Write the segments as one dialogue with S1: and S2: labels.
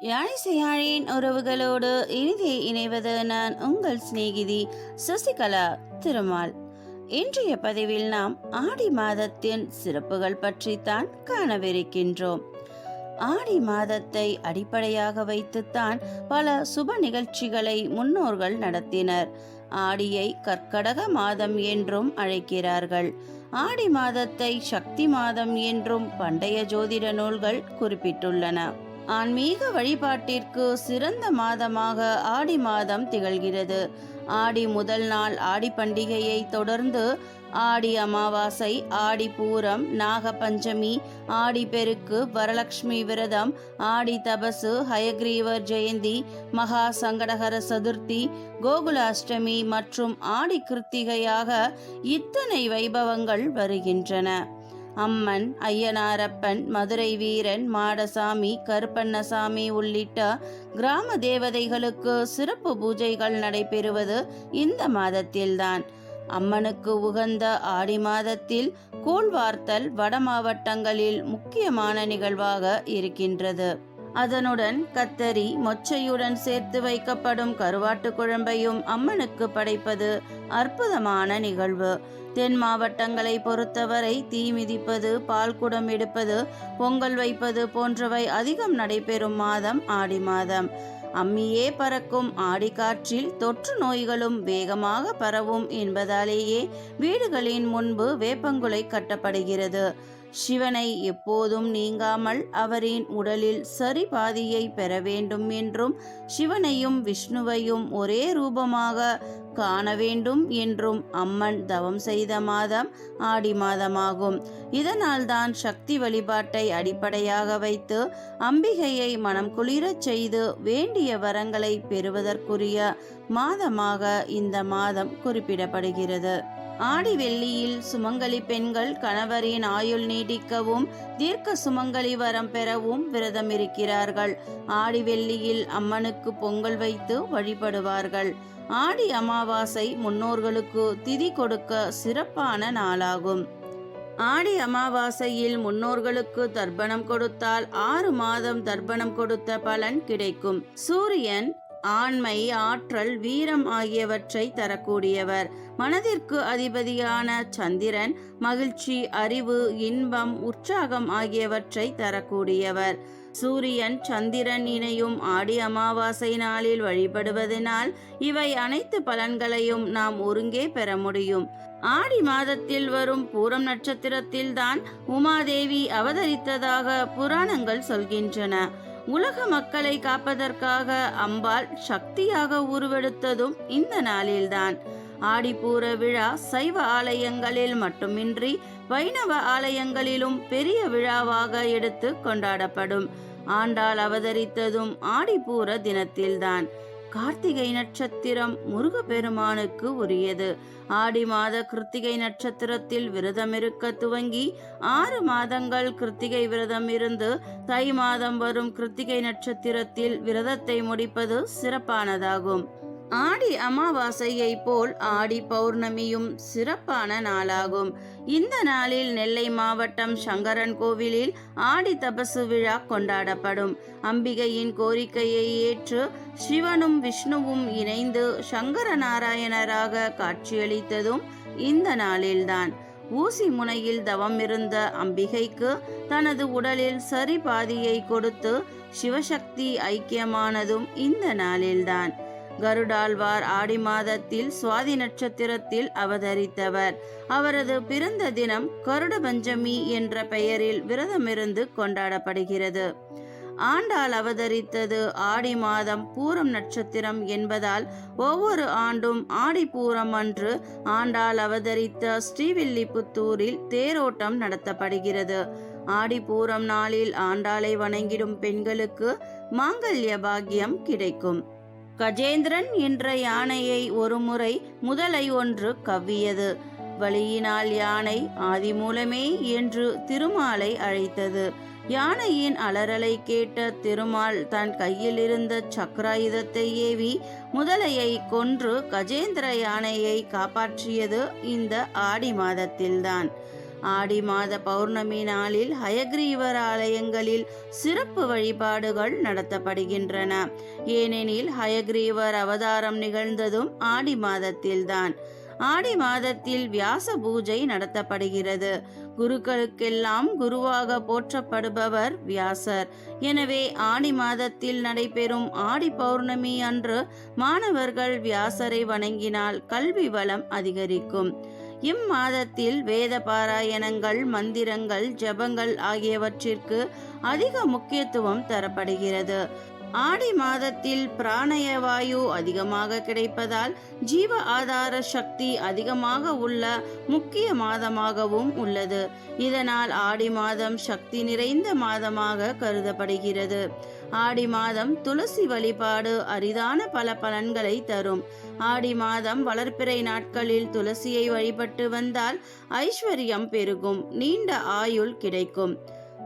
S1: யாழிசையாழின் உறவுகளோடு இனிதே இணைவது நான் உங்கள் சிநேகிதி சசிகலா திருமால். இன்றைய பதிவில் நாம் ஆடி மாதத்தின் சிறப்புகள் பற்றி தான் காணவிருக்கின்றோம். ஆடி மாதத்தை அடிப்படையாக வைத்துத்தான் பல சுப நிகழ்ச்சிகளை முன்னோர்கள் நடத்தினர். ஆடியை கற்கடக மாதம் என்றும் அழைக்கிறார்கள். ஆடி மாதத்தை சக்தி மாதம் என்றும் பண்டைய ஜோதிட நூல்கள் குறிப்பிட்டுள்ளன. ஆன்மீக வழிபாட்டிற்கு சிறந்த மாதமாக ஆடி மாதம் திகழ்கிறது. ஆடி முதல் நாள் ஆடி பண்டிகையை தொடர்ந்து ஆடி அமாவாசை ஆடி பூரம் நாகபஞ்சமி ஆடி பெருக்கு வரலட்சுமி விரதம் ஆடி தபசு ஹயக்ரீவர் ஜெயந்தி மகா சங்கடகர சதுர்த்தி கோகுலாஷ்டமி மற்றும் ஆடி கிருத்திகையாக இத்தனை வைபவங்கள் வருகின்றன. அம்மன் ஐயனாரப்பன் மதுரை வீரன் மாடசாமி கருப்பண்ணசாமி உள்ளிட்ட கிராம தேவதைகளுக்கு சிறப்பு பூஜைகள் நடைபெறுவது இந்த மாதத்தில்தான். அம்மனுக்கு உகந்த ஆடி மாதத்தில் கூழ்வார்த்தல் வட மாவட்டங்களில் முக்கியமான நிகழ்வாக இருக்கின்றது. அதனுடன் கத்தரி மொச்சையுடன் சேர்த்து வைக்கப்படும் கருவாட்டு குழம்பையும் அம்மனுக்கு படைப்பது அற்புதமான நிகழ்வு. தென் மாவட்டங்களை பொறுத்தவரை தீ மிதிப்பது பால் குடம் எடுப்பது பொங்கல் வைப்பது போன்றவை அதிகம் நடைபெறும் மாதம் ஆடி மாதம். அம்மியே பறக்கும் ஆடிக்காற்றில் தொற்று நோய்களும் வேகமாக பரவும் என்பதாலேயே வீடுகளின் முன்பு வேப்பங்குலை கட்டப்படுகிறது. சிவனை எப்போதும் நீங்காமல் அவரின் உடலில் சரி பாதியை பெற வேண்டும் என்றும் சிவனையும் விஷ்ணுவையும் ஒரே ரூபமாக காண வேண்டும் என்றும் அம்மன் தவம் செய்த மாதம் ஆடி மாதமாகும். இதனால்தான் சக்தி வழிபாட்டை அடிப்படையாக வைத்து அம்பிகையை மனம் குளிரச் செய்து வேண்டிய வரங்களை பெறுவதற்குரிய மாதமாக இந்த மாதம் குறிப்பிடப்படுகிறது. ஆடி வெள்ளியில் சுமங்கலி பெண்கள் கணவரின் ஆயுள் நீடிக்கவும் தீர்க்க சுமங்கலி வரம் பெறவும் விரதம் இருக்கிறார்கள் ஆடி வெள்ளியில் அம்மனுக்கு பொங்கல் வைத்து வழிபடுவார்கள். ஆடி அமாவாசை முன்னோர்களுக்கு திதி கொடுக்க சிறப்பான நாளாகும். ஆடி அமாவாசையில் முன்னோர்களுக்கு தர்ப்பணம் கொடுத்தால் ஆறு மாதம் தர்ப்பணம் கொடுத்த பலன் கிடைக்கும். சூரியன் ஆண்மை ஆற்றல் வீரம் ஆகியவற்றை தரக்கூடியவர். மனதிற்கு அதிபதியான சந்திரன் மகிழ்ச்சி அறிவு இன்பம் உற்சாகம் ஆகியவற்றை தரக்கூடியவர். சூரியன் சந்திரன் இணையும் ஆடி அமாவாசை நாளில் வழிபடுவதனால் இவை அனைத்து பலன்களையும் நாம் ஒருங்கே பெற முடியும். ஆடி மாதத்தில் வரும் பூரம் நட்சத்திரத்தில்தான் உமாதேவி அவதரித்ததாக புராணங்கள் சொல்கின்றன. உலக மக்களை காப்பதற்காக அம்பாள் சக்தியாக உருவெடுத்ததும் இந்த நாளில்தான். ஆடிப்பூர விழா சைவ ஆலயங்களில் மட்டுமின்றி வைணவ ஆலயங்களிலும் பெரிய விழாவாக எடுத்து கொண்டாடப்படும். ஆண்டாள் அவதரித்ததும் ஆடிப்பூர தினத்தில்தான். கார்த்திகை நட்சத்திரம் முருகப்பெருமானுக்கு உரியது. ஆடி மாத கிருத்திகை நட்சத்திரத்தில் விரதம் இருக்க துவங்கி ஆறு மாதங்கள் கிருத்திகை விரதம் இருந்து தை மாதம் வரும் கிருத்திகை நட்சத்திரத்தில் விரதத்தை முடிப்பது சிறப்பானதாகும். ஆடி அமாவாசையை போல் ஆடி பௌர்ணமியும் சிறப்பான நாளாகும். இந்த நாளில் நெல்லை மாவட்டம் சங்கரன் கோவிலில் ஆடி தபசு விழா கொண்டாடப்படும். அம்பிகையின் கோரிக்கையை ஏற்று சிவனும் விஷ்ணுவும் இணைந்து சங்கர நாராயணராக காட்சியளித்ததும் இந்த நாளில்தான். ஊசி முனையில் தவம் இருந்த அம்பிகைக்கு தனது உடலில் சரி பாதியை கொடுத்து சிவசக்தி ஐக்கியமானதும் இந்த நாளில்தான். கருடாழ்வார் ஆடி மாதத்தில் சுவாதி நட்சத்திரத்தில் அவதரித்தவர். அவரது பிறந்த தினம் கருட பஞ்சமி என்ற பெயரில் விரதமிருந்து கொண்டாடப்படுகிறது. ஆண்டாள் அவதரித்தது ஆடி மாதம் பூரம் நட்சத்திரம் என்பதால் ஒவ்வொரு ஆண்டும் ஆடி பூரம் அன்று ஆண்டாள் அவதரித்த ஸ்ரீவில்லிபுத்தூரில் தேரோட்டம் நடத்தப்படுகிறது. ஆடி பூரம் நாளில் ஆண்டாளை வணங்கிடும் பெண்களுக்கு மாங்கல்ய பாக்கியம் கிடைக்கும். கஜேந்திரன் என்ற யானையை ஒருமுறை முதலை ஒன்று கவ்வியது. வழியினால் யானை ஆதிமூலமே என்று திருமாலை அழைத்தது. யானையின் அலறலை கேட்ட திருமால் தன் கையில் இருந்த சக்கராயுதத்தை ஏவி முதலையை கொன்று கஜேந்திர யானையை காப்பாற்றியது இந்த ஆடி மாதத்தில்தான். ஆடி மாத பௌர்ணமி நாளில் ஹயக்ரீவர் ஆலயங்களில் சிறப்பு வழிபாடுகள் நடத்தப்படுகின்றன. ஏனெனில் ஹயக்ரீவர் அவதாரம் நிகழ்ந்ததும் ஆடி மாதத்தில்தான். ஆடி மாதத்தில் வியாச பூஜை நடத்தப்படுகிறது. குருக்களுக்கெல்லாம் குருவாக போற்றப்படுபவர் வியாசர். எனவே ஆடி மாதத்தில் நடைபெறும் ஆடி பௌர்ணமி அன்று மாணவர்கள் வியாசரை வணங்கினால் கல்வி வளம் அதிகரிக்கும். இம்மாதத்தில் வேத பாராயணங்கள் மந்திரங்கள் ஜபங்கள் ஆகியவற்றிற்கு அதிக முக்கியத்துவம் தரப்படுகிறது. ஆடி மாதத்தில் பிராணய வாயு அதிகமாக கிடைப்பதால் ஜீவ ஆதார சக்தி அதிகமாக உள்ள முக்கிய மாதமாகவும் உள்ளது. இதனால் ஆடி மாதம் சக்தி நிறைந்த மாதமாக கருதப்படுகிறது. ஆடி மாதம் துளசி வழிபாடு அரிதான பல பலன்களை தரும். ஆடி மாதம் வளர்ப்பிறை நாட்களில் துளசியை வழிபட்டு வந்தால் ஐஸ்வர்யம் பெருகும் நீண்ட ஆயுள் கிடைக்கும்.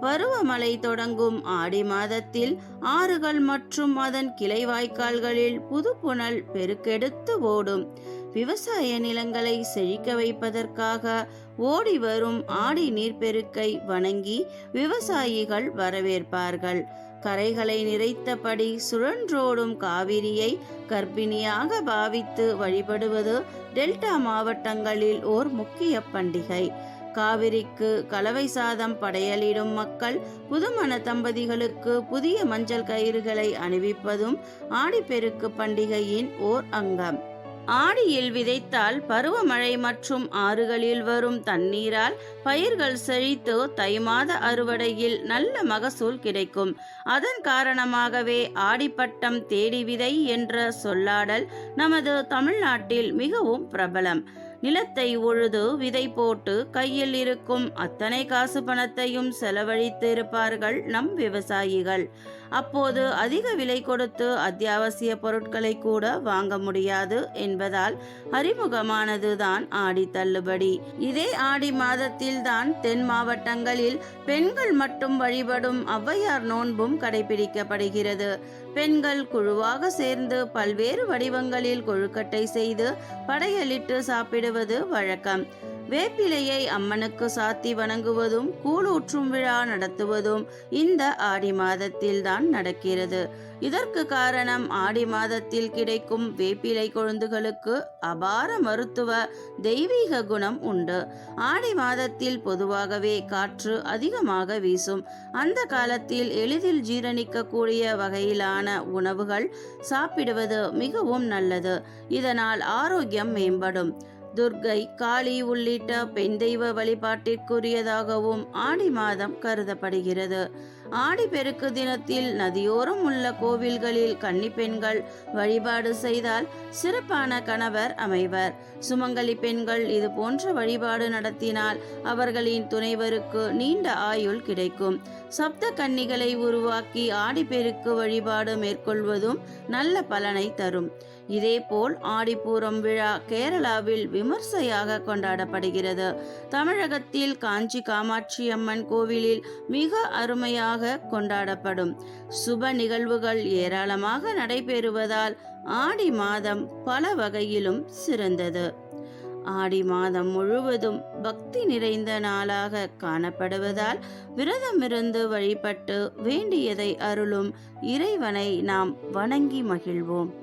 S1: பருவமழை தொடங்கும் ஆடி மாதத்தில் ஆறுகள் மற்றும் அதன் கிளை வாய்க்கால்களில் புது புனல் பெருக்கெடுத்து ஓடும். விவசாய நிலங்களை செழிக்க வைப்பதற்காக ஓடி வரும் ஆடி நீர்ப்பெருக்கை வணங்கி விவசாயிகள் வரவேற்பார்கள். கரைகளை நிறைத்தபடி சுழன்றோடும் காவிரியை கர்ப்பிணியாக பாவித்து வழிபடுவது டெல்டா மாவட்டங்களில் ஓர் முக்கிய பண்டிகை. காவிரிக்கு கலவை சாதம் படையலிடும் மக்கள் புதுமண தம்பதிகளுக்கு புதிய மஞ்சள் கயிறுகளை அணிவிப்பதும் ஆடிப்பெருக்கு பண்டிகையின் ஓர் அங்கம். ஆடியில் விதைத்தால் பருவமழை மற்றும் ஆறுகளில் வரும் தண்ணீரால் பயிர்கள் செழித்து தை மாத அறுவடையில் நல்ல மகசூல் கிடைக்கும். அதன் காரணமாகவே ஆடிப்பட்டம் தேடி விதை என்ற சொல்லாடல் நமது தமிழ்நாட்டில் மிகவும் பிரபலம். நிலத்தை உழுது விதை போட்டு கையில் இருக்கும் அத்தனை காசு பணத்தையும் செலவழித்து இருப்பார்கள் நம் விவசாயிகள். அப்போது அதிக விலை கொடுத்து அத்தியாவசிய பொருட்களை கூட வாங்க முடியாது என்பதால் அறிமுகமானதுதான் ஆடி தள்ளுபடி. இதே ஆடி மாதத்தில் தான் தென் மாவட்டங்களில் பெண்கள் மட்டும் வழிபடும் ஔவையார் நோன்பும் கடைபிடிக்கப்படுகிறது. பெண்கள் குழுவாக சேர்ந்து பல்வேறு வடிவங்களில் கொழுக்கட்டை செய்து படையலிட்டு சாப்பிடுவது வழக்கம். வேப்பிலையை அம்மனுக்கு சாத்தி வணங்குவதும் கூழூற்றும் விழா நடத்துவதும் இந்த ஆடி மாதத்தில் தான் நடக்கிறது. இதற்கு காரணம் ஆடி மாதத்தில் கிடைக்கும் வேப்பிலை கொழுந்துகளுக்கு அபார மருத்துவ தெய்வீக குணம் உண்டு. ஆடி மாதத்தில் பொதுவாகவே காற்று அதிகமாக வீசும். அந்த காலத்தில் எளிதில் ஜீரணிக்கக்கூடிய வகையிலான உணவுகள் சாப்பிடுவது மிகவும் நல்லது. இதனால் ஆரோக்கியம் மேம்படும். துர்கை காளி உள்ளிட்ட பெண் தெய்வ வழிபாட்டிற்குரியதாகவும் ஆடி மாதம் கருதப்படுகிறது. ஆடி பெருக்கு தினத்தில் நதியோரம் உள்ள கோவில்களில் கன்னி பெண்கள் வழிபாடு செய்தால் சிறப்பான கணவர் அமைவர். சுமங்கலி பெண்கள் இது போன்ற வழிபாடு நடத்தினால் அவர்களின் துணைவருக்கு நீண்ட ஆயுள் கிடைக்கும். சப்த கன்னிகளை உருவாக்கி ஆடிப்பெருக்கு வழிபாடு மேற்கொள்வதும் நல்ல பலனை தரும். இதேபோல் ஆடிப்பூரம் விழா கேரளாவில் விமர்சையாக கொண்டாடப்படுகிறது. தமிழகத்தில் காஞ்சி காமாட்சி அம்மன் கோவிலில் மிக அருமையாக கொண்டாடப்படும். சுப நிகழ்வுகள் ஏராளமாக நடைபெறுவதால் ஆடி மாதம் பல வகையிலும் சிறந்தது. ஆடி மாதம் முழுவதும் பக்தி நிறைந்த நாளாக காணப்படுவதால் விரதமிருந்து வழிபட்டு வேண்டியதை அருளும் இறைவனை நாம் வணங்கி மகிழ்வோம்.